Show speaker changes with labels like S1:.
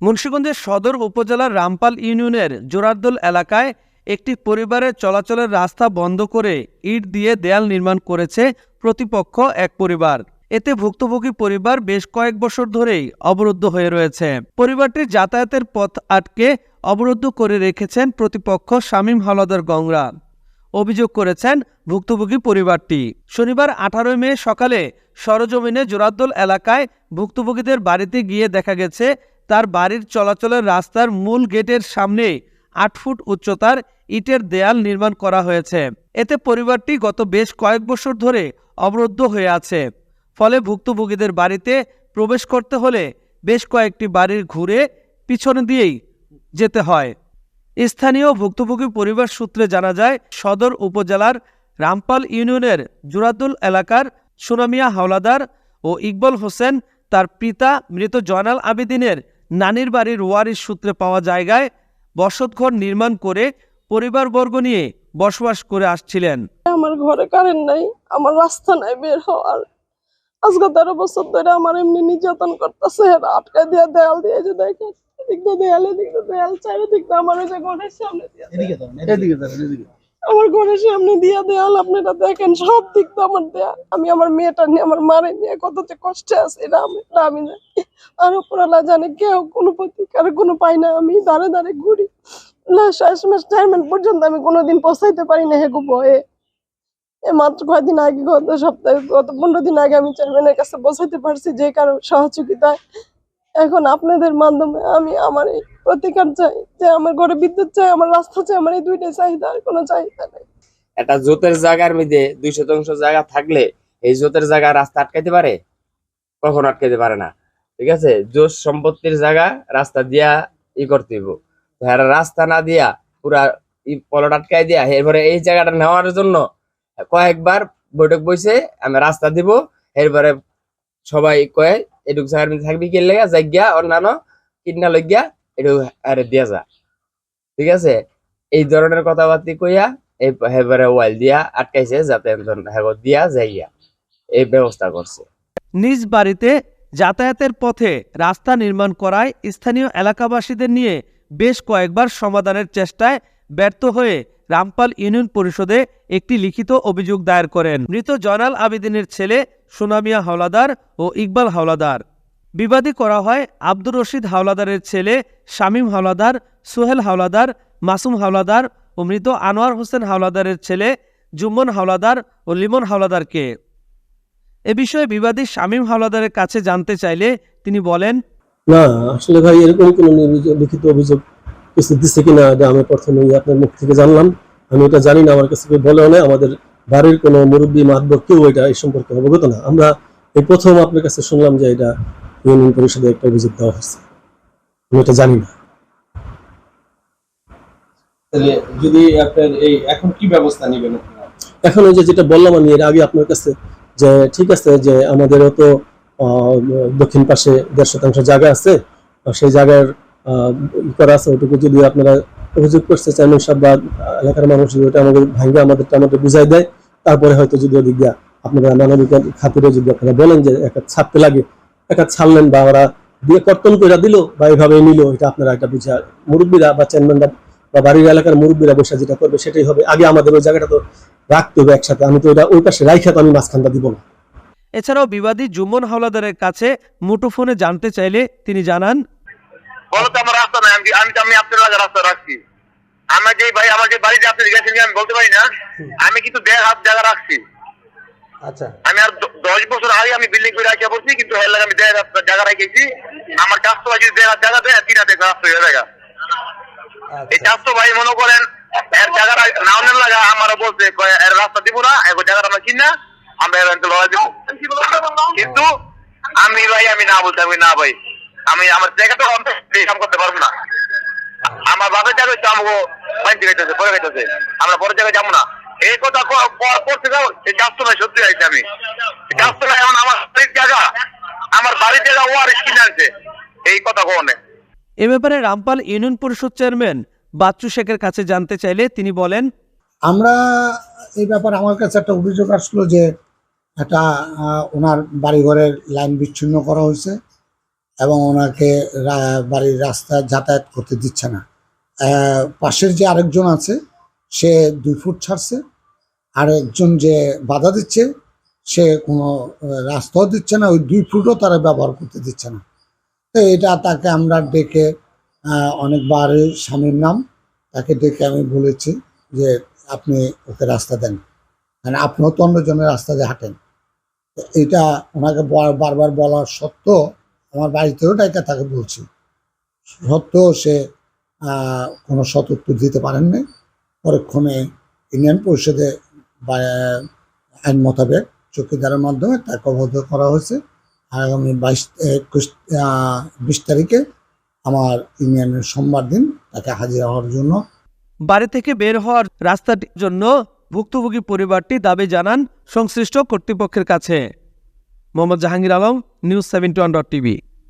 S1: মুন্সিগঞ্জের সদর উপজেলার রামপাল ইউনিয়নের জোরারদোল এলাকায় একটি পরিবারের চলাচলের রাস্তা বন্ধ করে ইট দিয়ে দেয়াল নির্মাণ করেছে প্রতিপক্ষ এক পরিবার। এতে ভুক্তভোগী পরিবার বেশ কয়েক বছর ধরেই অবরুদ্ধ হয়ে রয়েছে। পরিবারটির যাতায়াতের পথ আটকে অবরুদ্ধ করে রেখেছেন প্রতিপক্ষ শামীম হাওলাদার গংরা অভিযোগ করেছেন ভুক্তভোগী পরিবারটি। শনিবার আঠারোই মে সকালে সরজমিনে জোরাদ্দোল এলাকায় ভুক্তভোগীদের বাড়িতে গিয়ে দেখা গেছে তার বাড়ির চলাচলের রাস্তার মূল গেটের সামনে আট ফুট উচ্চতার ইটের দেয়াল নির্মাণ করা হয়েছে। এতে পরিবারটি গত বেশ কয়েক বছর ধরে অবরুদ্ধ হয়ে আছে। ফলে ভুক্তভোগীদের বাড়িতে প্রবেশ করতে হলে বেশ কয়েকটি বাড়ির ঘুরে পিছনে দিয়েই যেতে হয়। স্থানীয় ভুক্তভোগী পরিবার সূত্রে জানা যায়, সদর উপজেলার রামপাল ইউনিয়নের জুরাদুল এলাকার সুনামিয়া হাওলাদার ও ইকবল হোসেন তার পিতা মৃত জয়নাল আবেদিনের নানির বাড়ির ওয়ারিশ সূত্রে পাওয়া জায়গায় বসতঘর নির্মাণ করে পরিবারবর্গ নিয়ে বসবাস করে আসছিলেন।
S2: আমার ঘরে কারেন্ট নাই আমার রাস্তা নাই বের হওয়ার। আজকে তেরো বছর ধরে আমার এমনি নির্যাতন করতেছে আটকা দিয়ে দেয়াল দিয়ে যে দেখেন এদিক দিয়ে দেয়াল এদিক দিয়ে দেয়াল চারিদিক আমার ওই যে ঘরের সামনে দিয়ে
S3: এদিকে দাঁড়ান এদিকে। দাঁড়ান এদিকে।
S2: আমার ঘরের সামনে দিয়া দেয়াল আপনারা দেখেন, সব দিক দিয়ে আমার দেয়া আমি আমার মেয়েটা নিয়ে, আমার মারে নিয়ে কত যে কষ্টে আছে, এটা আমি আমি জানি। আর উপরালা জানে, কেউ কোনো প্রতিকার, কোনো পাই না। আমি দাঁড়ে দাঁড়ে ঘুরি। শেষ মাস টাইমের পর্যন্ত আমি কোনোদিন পৌঁছাইতে পারি না হেগু বয়ে। এ মাত্র কয়েকদিন আগে, গত সপ্তাহে, গত পনেরো দিন আগে আমি চেয়ারম্যানের কাছে পৌঁছাইতে পারছি যে কারও সহযোগিতায়। এখন আপনাদের মাধ্যমে আমি আমার এই প্রতিকার চাই, যে আমার ঘরে বিদ্যুৎ চাই, আমার রাস্তা চাই, আমার এই দুইটাই চাহিদা, আর কোনো চাহিদা নেই।
S4: একটা জোতের জায়গার মধ্যে দুই শতাংশ জায়গা থাকলে এই জোতের জায়গা রাস্তা আটকাইতে পারে? কখন আটকাইতে পারে না। ঠিক আছে? জোর সম্পত্তির জায়গা রাস্তা দিয়া ই করতে হইব। হ্যাঁ রাস্তা না দিয়া পুরা ই পলট আটকাই দিয়া, এরপরে এই জায়গাটা নেওয়ার জন্য কয়েকবার বৈঠক বইছে, আমি রাস্তা দিব, এরপরে সবাই কয়ে এটুক মধ্যে থাকবি কি লেগা? জায়গা অন্যান্য কিনা লইগা এটু আরে দিয়া যা। ঠিক আছে? এই ধরনের কথাবার্তা কইয়া এই হেবারে ওয়াইল দিয়া আটকাইছে যাতে দিয়া যাইয়া এই ব্যবস্থা করছে।
S1: নিজ বাড়িতে যাতায়াতের পথে রাস্তা নির্মাণ করায় স্থানীয় এলাকাবাসীদের নিয়ে বেশ কয়েকবার সমাধানের চেষ্টায় ব্যর্থ হয়ে রামপাল ইউনিয়ন পরিষদে একটি লিখিত অভিযোগ দায়ের করেন। মৃত জয়নাল আবেদিনের ছেলে সোনামিয়া হাওলাদার ও ইকবাল হাওলাদার। বিবাদী করা হয় আব্দুর রশিদ হাওলাদারের ছেলে শামীম হাওলাদার, সোহেল হাওলাদার, মাসুম হাওলাদার ও মৃত আনোয়ার হোসেন হাওলাদারের ছেলে জুম্মন হাওলাদার ও লিমন হাওলাদারকে। এ বিষয়ে বিবাদী শামীম হাওলাদারের কাছে জানতে চাইলে তিনি বলেন,
S3: না, আসলে ভাই, এরকম কোনো লিখিত অভিযোগ কিছু দিচ্ছে কিনা এটা আমি প্রথমে আপনার মুখ থেকে জানলাম। আমি এটা জানি না আমার কাছে কেউ বলেও না আমাদের বাড়ির কোনো মুরব্বী মাতবর কেউ এটা এই সম্পর্কে অবগত না। আমরা এই প্রথম আপনার কাছে শুনলাম যে এটা ইউনিয়ন পরিষদে একটা অভিযোগ দেওয়া হয়েছে। আমি এটা জানি না।
S5: যদি আপনার এই এখন কি ব্যবস্থা নেবেন
S3: এখন ওই যে যেটা বললাম আমি এর আগে আপনার কাছে যে ঠিক আছে যে আমাদেরও তো আহ, দক্ষিণ পাশে দেড় শতাংশ জায়গা আছে। সেই জায়গার করা আছে, ওটুকু যদি আপনারা অভিযোগ করতে চেয়ারম্যান সাহেব বা এলাকার মানুষ যদি ওটা আমাদের ভাঙ্গে, আমাদেরটা আমাদের বুঝাই দেয়। তারপরে হয়তো যদি ওদিক আপনারা মানবিক খাতিরে যদি আপনারা বলেন যে একটা ছাড়তে লাগে, একটা ছাড়লেন বা ওরা দিয়ে কর্তন করে দিল বা এইভাবে নিল, এটা আপনারা একটা বুঝা, মুরব্বীরা বা চেয়ারম্যানরা বা বাড়ির এলাকার মুরব্বীরা বসে যেটা করবে সেটাই হবে। আগে আমাদের ওই জায়গাটা তো রাখতে হবে একসাথে, আমি তো ওটা ওই পাশে রাইখা তো আমি মাঝখানটা দিব না।
S1: এছাড়াও বিবাদী জুম্মন হাওলাদারের কাছে মুঠোফোনে জানতে চাইলে তিনি জানান
S6: বলো তো আমার রাস্তা নাই আমি আমি আমি আপনার লাগা রাস্তা রাখছি। আমার যে ভাই আমার যে বাড়িতে আপনি গেছেন আমি বলতে পারি না? আমি কিন্তু দেড় হাত জায়গা রাখছি।
S3: আচ্ছা।
S6: আমি আর দশ বছর আগে আমি বিল্ডিং করে রাখিয়া পড়ছি কিন্তু এর লাগে আমি দেড় হাত জায়গা রাখেছি। আমার চারশো ভাই যদি দেড় হাত জায়গা দেয় তিন হাতে রাস্তা হয়ে জায়গা এই চারশো ভাই মনে করেন এর জায়গা নাওনের লাগা আমারও বলছে এর রাস্তা দিব না এর জায়গাটা আমরা কিনা আমরা এর লড়াই দিব। কিন্তু আমি ভাই আমি না বলতে আমি না ভাই। আমি আমার জায়গাটা আমি কাম করতে পারব না। আমার বাপের জায়গা আমাকে মাইন্ড গাইতেছে পরে গাইতেছে আমরা পরের জায়গায় যাব না। এই কথা করতে যাও এই চারশো নয় সত্যি আইছি আমি। চারশো নয় এখন আমার বাড়ির জায়গা আমার বাড়ির জায়গা ও আর কিনে আনছে। এই কথা কোনে
S1: এ ব্যাপারে রামপাল ইউনিয়ন পরিষদ চেয়ারম্যান বাচ্চু শেখের কাছে জানতে চাইলে তিনি বলেন
S7: আমরা এই ব্যাপারে আমার কাছে একটা অভিযোগ আসলো যে একটা আহ, ওনার বাড়িঘরের লাইন বিচ্ছিন্ন করা হয়েছে। এবং ওনাকে বাড়ির রাস্তা যাতায়াত করতে দিচ্ছে না। পাশের যে আরেকজন আছে, সে দুই ফুট ছাড়ছে। আর একজন যে বাধা দিচ্ছে, সে কোনো রাস্তাও দিচ্ছে না, ওই দুই ফুটও তারা ব্যবহার করতে দিচ্ছে না। তো এটা তাকে আমরা ডেকে অনেকবার স্বামীর নাম, তাকে ডেকে আমি বলেছি যে আপনি ওকে রাস্তা দেন। মানে আপনিও তো অন্যজনের রাস্তা দিয়ে হাঁটেন। এটা ওনাকে বারবার বলার সত্ত্বেও আমার বাড়িতেও তাকে বলছি। সত্ত্বেও সে কোনো উত্তর দিতে পারেননি। পরক্ষণে ইউনিয়ন পরিষদে আইন মোতাবেক চৌকিদারের মাধ্যমে তাকে অবদ্ধ করা হয়েছে। আগামী বাইশ, একুশ বিশ তারিখে আমার ইউনিয়নের সোমবার দিন তাকে হাজির হওয়ার জন্য।
S1: বাড়ি থেকে বের হওয়ার রাস্তাটির জন্য ভুক্তভোগী পরিবারটি দাবি জানান সংশ্লিষ্ট কর্তৃপক্ষের কাছে। Mohammad Jahangir Alam news seventy one dot TV